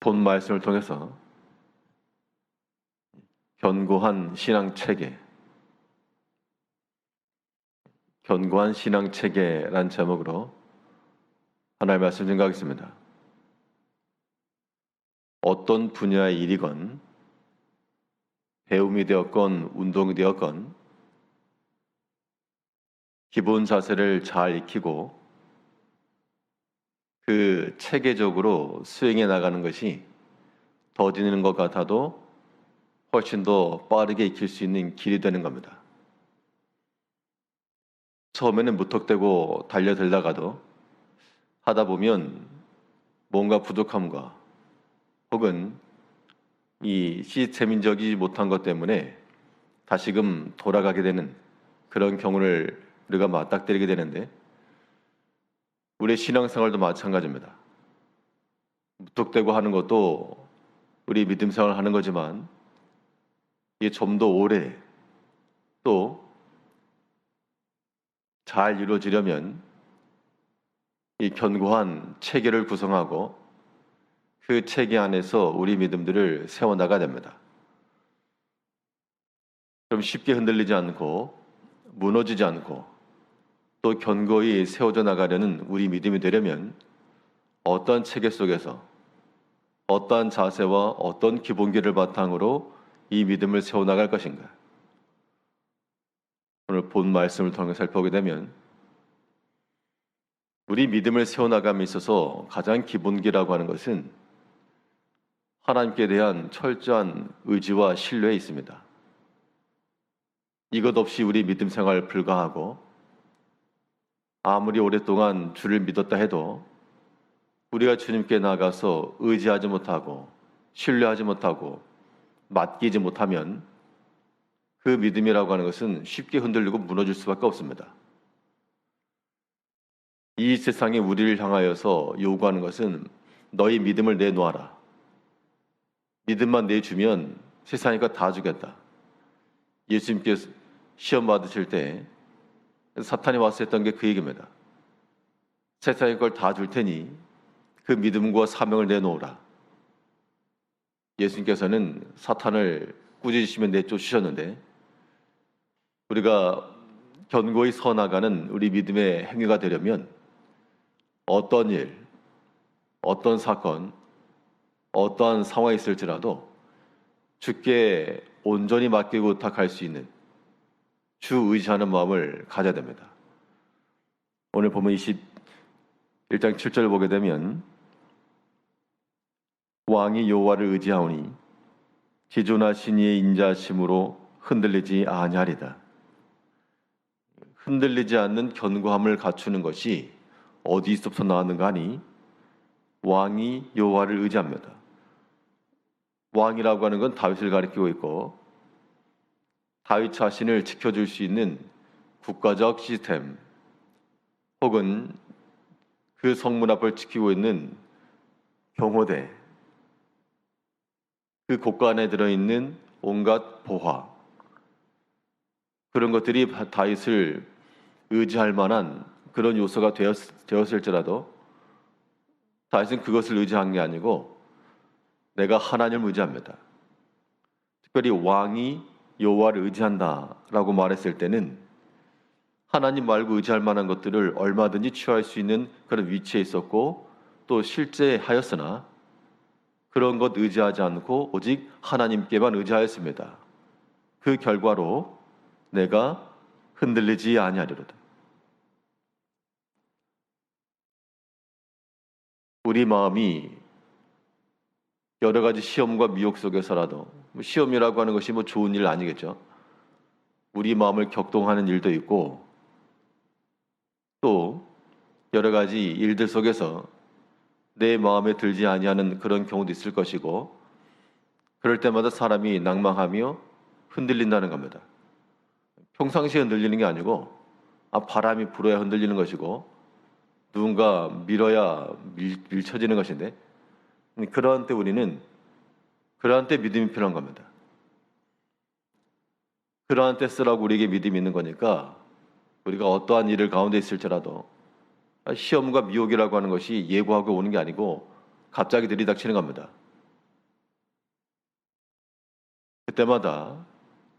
본 말씀을 통해서 견고한 신앙 체계, 견고한 신앙 체계란 제목으로 하나의 말씀 증가하겠습니다. 어떤 분야의 일이건 배움이 되었건 운동이 되었건 기본 자세를 잘 익히고 그 체계적으로 수행해 나가는 것이 더디는 것 같아도 훨씬 더 빠르게 익힐 수 있는 길이 되는 겁니다. 처음에는 무턱대고 달려들다가도 하다 보면 뭔가 부족함과 혹은 이 시스템인적이지 못한 것 때문에 다시금 돌아가게 되는 그런 경우를 우리가 맞닥뜨리게 되는데 우리 신앙생활도 마찬가지입니다. 무턱대고 하는 것도 우리 믿음 생활을 하는 거지만 이게 좀 더 오래 또 잘 이루어지려면 이 견고한 체계를 구성하고 그 체계 안에서 우리 믿음들을 세워나가야 됩니다. 그럼 쉽게 흔들리지 않고 무너지지 않고 또 견고히 세워져 나가려는 우리 믿음이 되려면 어떠한 체계 속에서 어떠한 자세와 어떤 기본기를 바탕으로 이 믿음을 세워나갈 것인가? 오늘 본 말씀을 통해 살펴보게 되면 우리 믿음을 세워나감에 있어서 가장 기본기라고 하는 것은 하나님께 대한 철저한 의지와 신뢰에 있습니다. 이것 없이 우리 믿음 생활 불가하고 아무리 오랫동안 주를 믿었다 해도 우리가 주님께 나가서 의지하지 못하고 신뢰하지 못하고 맡기지 못하면 그 믿음이라고 하는 것은 쉽게 흔들리고 무너질 수밖에 없습니다. 이 세상에 우리를 향하여서 요구하는 것은 너희 믿음을 내놓아라. 믿음만 내주면 세상이 다 주겠다. 예수님께서 시험 받으실 때 사탄이 와서 했던 게 그 얘기입니다. 세상의 걸다 줄 테니 그 믿음과 사명을 내놓으라. 예수님께서는 사탄을 꾸짖으시면 내쫓으셨는데 우리가 견고히 서 나가는 우리 믿음의 행위가 되려면 어떤 일, 어떤 사건, 어떠한 상황이 있을지라도 주께 온전히 맡기고 부탁할 수 있는 주 의지하는 마음을 가져야 됩니다. 오늘 보면 21장 7절을 보게 되면 왕이 여호와를 의지하오니 지존하 신이의 인자심으로 흔들리지 아니하리다. 흔들리지 않는 견고함을 갖추는 것이 어디서부터 나왔는가 하니 왕이 여호와를 의지합니다. 왕이라고 하는 건 다윗을 가리키고 있고 다윗 자신을 지켜줄 수 있는 국가적 시스템 혹은 그 성문 앞을 지키고 있는 경호대 그 곳간 안에 들어있는 온갖 보화 그런 것들이 다윗을 의지할 만한 그런 요소가 되었, 되었을지라도 다윗은 그것을 의지한 게 아니고 내가 하나님을 의지합니다. 특별히 왕이 여호와를 의지한다라고 말했을 때는 하나님 말고 의지할 만한 것들을 얼마든지 취할 수 있는 그런 위치에 있었고 또 실제 하였으나 그런 것 의지하지 않고 오직 하나님께만 의지하였습니다. 그 결과로 내가 흔들리지 아니하리로다. 우리 마음이 여러 가지 시험과 미혹 속에서라도 뭐 시험이라고 하는 것이 뭐 좋은 일 아니겠죠. 우리 마음을 격동하는 일도 있고 또 여러 가지 일들 속에서 내 마음에 들지 아니하는 그런 경우도 있을 것이고 그럴 때마다 사람이 낭망하며 흔들린다는 겁니다. 평상시에 흔들리는 게 아니고 아 바람이 불어야 흔들리는 것이고 누군가 밀어야 밀, 밀쳐지는 것인데 그러한 때 우리는 그러한 때 믿음이 필요한 겁니다. 그러한 때 쓰라고 우리에게 믿음이 있는 거니까 우리가 어떠한 일을 가운데 있을지라도 시험과 미혹이라고 하는 것이 예고하고 오는 게 아니고 갑자기 들이닥치는 겁니다. 그때마다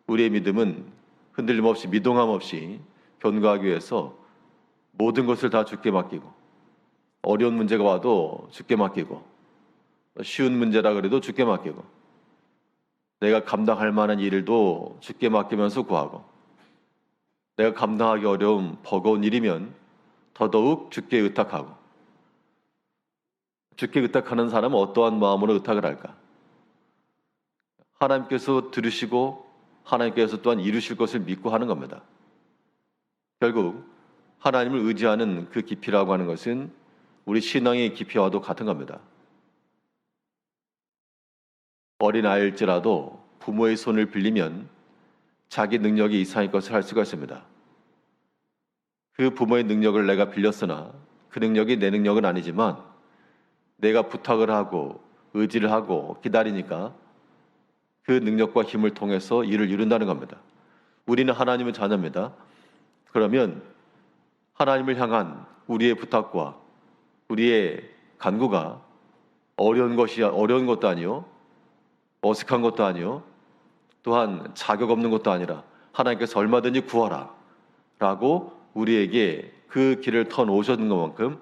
우리의 믿음은 흔들림 없이 미동함 없이 견고하기 위해서 모든 것을 다 죽게 맡기고 어려운 문제가 와도 죽게 맡기고 쉬운 문제라 그래도 주께 맡기고 내가 감당할 만한 일도 주께 맡기면서 구하고 내가 감당하기 어려운 버거운 일이면 더더욱 주께 의탁하고 주께 의탁하는 사람은 어떠한 마음으로 의탁을 할까? 하나님께서 들으시고 하나님께서 또한 이루실 것을 믿고 하는 겁니다. 결국 하나님을 의지하는 그 깊이라고 하는 것은 우리 신앙의 깊이와도 같은 겁니다. 어린 아이일지라도 부모의 손을 빌리면 자기 능력이 이상의 것을 할 수가 있습니다. 그 부모의 능력을 내가 빌렸으나 그 능력이 내 능력은 아니지만 내가 부탁을 하고 의지를 하고 기다리니까 그 능력과 힘을 통해서 일을 이룬다는 겁니다. 우리는 하나님의 자녀입니다. 그러면 하나님을 향한 우리의 부탁과 우리의 간구가 어려운 것이 어려운 것도 아니요 어색한 것도 아니요 또한 자격 없는 것도 아니라 하나님께서 얼마든지 구하라 라고 우리에게 그 길을 터 놓으셨는 것만큼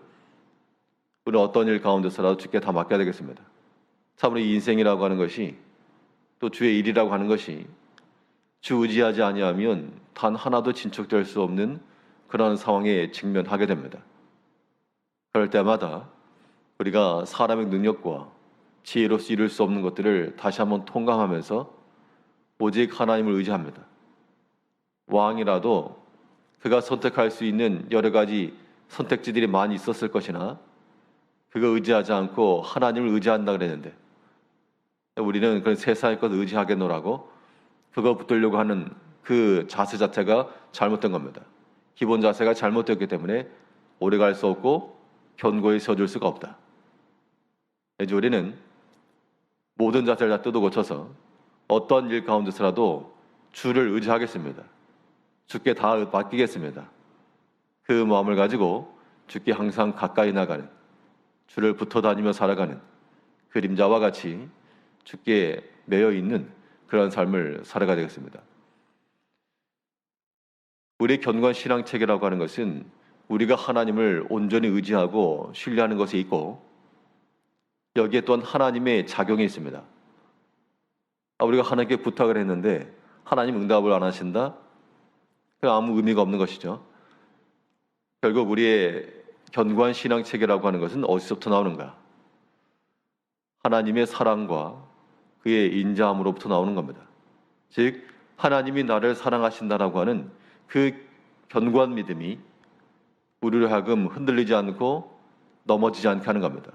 우리는 어떤 일 가운데서라도 주께 다 맡겨야 되겠습니다. 참으로 이 인생이라고 하는 것이 또 주의 일이라고 하는 것이 주 의지하지 아니하면 단 하나도 진척될 수 없는 그런 상황에 직면하게 됩니다. 그럴 때마다 우리가 사람의 능력과 지혜로서 이룰 수 없는 것들을 다시 한번 통감하면서 오직 하나님을 의지합니다. 왕이라도 그가 선택할 수 있는 여러 가지 선택지들이 많이 있었을 것이나 그거 의지하지 않고 하나님을 의지한다 그랬는데 우리는 그런 세상의 것 의지하겠노라고 그거 붙들려고 하는 그 자세 자체가 잘못된 겁니다. 기본 자세가 잘못됐기 때문에 오래 갈 수 없고 견고히 서줄 수가 없다. 이제 우리는 모든 자세를 다 뜯어 고쳐서 어떤 일 가운데서라도 주를 의지하겠습니다. 주께 다 맡기겠습니다. 그 마음을 가지고 주께 항상 가까이 나가는 주를 붙어 다니며 살아가는 그림자와 같이 주께 매여 있는 그런 삶을 살아가야 되겠습니다. 우리의 견고한 신앙 체계라고 하는 것은 우리가 하나님을 온전히 의지하고 신뢰하는 것에 있고 여기에 또한 하나님의 작용이 있습니다. 아, 우리가 하나님께 부탁을 했는데 하나님 응답을 안 하신다? 그 아무 의미가 없는 것이죠. 결국 우리의 견고한 신앙 체계라고 하는 것은 어디서부터 나오는가? 하나님의 사랑과 그의 인자함으로부터 나오는 겁니다. 즉 하나님이 나를 사랑하신다라고 하는 그 견고한 믿음이 우리를 하금 흔들리지 않고 넘어지지 않게 하는 겁니다.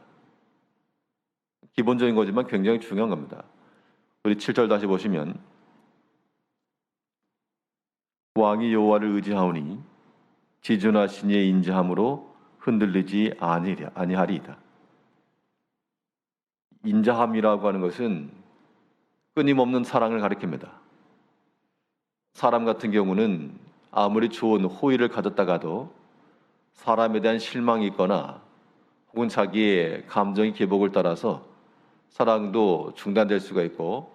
기본적인 거지만 굉장히 중요한 겁니다. 우리 7절 다시 보시면 왕이 여호와를 의지하오니 지존하신 이의 인자함으로 흔들리지 아니랴 아니하리이다. 인자함이라고 하는 것은 끊임없는 사랑을 가리킵니다. 사람 같은 경우는 아무리 좋은 호의를 가졌다가도 사람에 대한 실망이 있거나 혹은 자기의 감정의 기복을 따라서 사랑도 중단될 수가 있고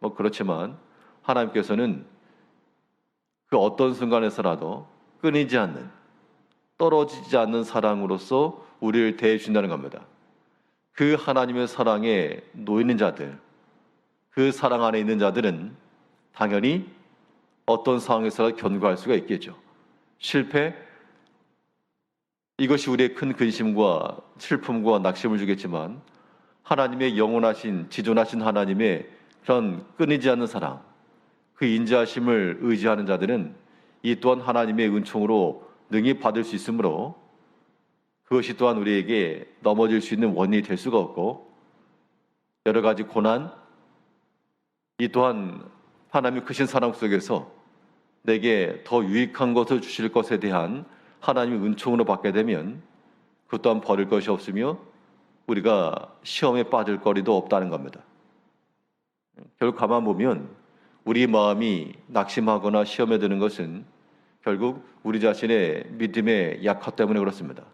뭐 그렇지만 하나님께서는 그 어떤 순간에서라도 끊이지 않는 떨어지지 않는 사랑으로서 우리를 대해 준다는 겁니다. 그 하나님의 사랑에 놓이는 자들, 그 사랑 안에 있는 자들은 당연히 어떤 상황에서 견고할 수가 있겠죠. 실패, 이것이 우리의 큰 근심과 슬픔과 낙심을 주겠지만 하나님의 영원하신 지존하신 하나님의 그런 끊이지 않는 사랑, 그 인자하심을 의지하는 자들은 이 또한 하나님의 은총으로 능히 받을 수 있으므로 그것이 또한 우리에게 넘어질 수 있는 원인이 될 수가 없고 여러 가지 고난, 이 또한 하나님의 크신 사랑 속에서 내게 더 유익한 것을 주실 것에 대한 하나님의 은총으로 받게 되면 그 또한 버릴 것이 없으며 우리가 시험에 빠질 거리도 없다는 겁니다. 결국 가만 보면 우리 마음이 낙심하거나 시험에 드는 것은 결국 우리 자신의 믿음의 약화 때문에 그렇습니다.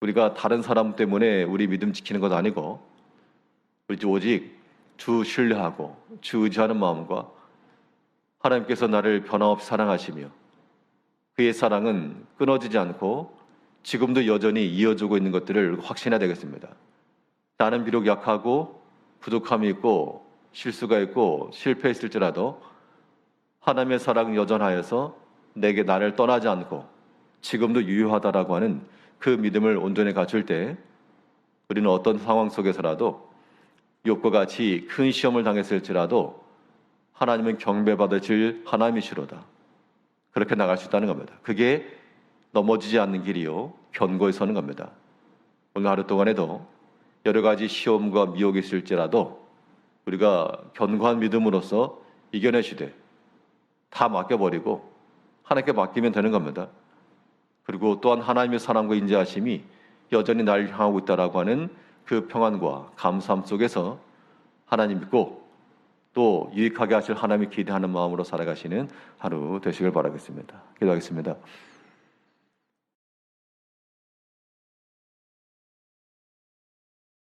우리가 다른 사람 때문에 우리 믿음 지키는 것 아니고 오직 주 신뢰하고 주 의지하는 마음과 하나님께서 나를 변함없이 사랑하시며 그의 사랑은 끊어지지 않고 지금도 여전히 이어지고 있는 것들을 확신해야 되겠습니다. 나는 비록 약하고 부족함이 있고 실수가 있고 실패했을지라도 하나님의 사랑은 여전하여서 내게 나를 떠나지 않고 지금도 유효하다라고 하는 그 믿음을 온전히 갖출 때 우리는 어떤 상황 속에서라도 욥과 같이 큰 시험을 당했을지라도 하나님은 경배받으실 하나님이시로다. 그렇게 나갈 수 있다는 겁니다. 그게 넘어지지 않는 길이요 견고히 서는 겁니다. 오늘 하루 동안에도 여러 가지 시험과 미혹이 있을지라도 우리가 견고한 믿음으로써 이겨내시되 다 맡겨버리고 하나님께 맡기면 되는 겁니다. 그리고 또한 하나님의 사랑과 인자하심이 여전히 날 향하고 있다라고 하는 그 평안과 감사함 속에서 하나님 믿고 또 유익하게 하실 하나님을 기대하는 마음으로 살아가시는 하루 되시길 바라겠습니다. 기도하겠습니다.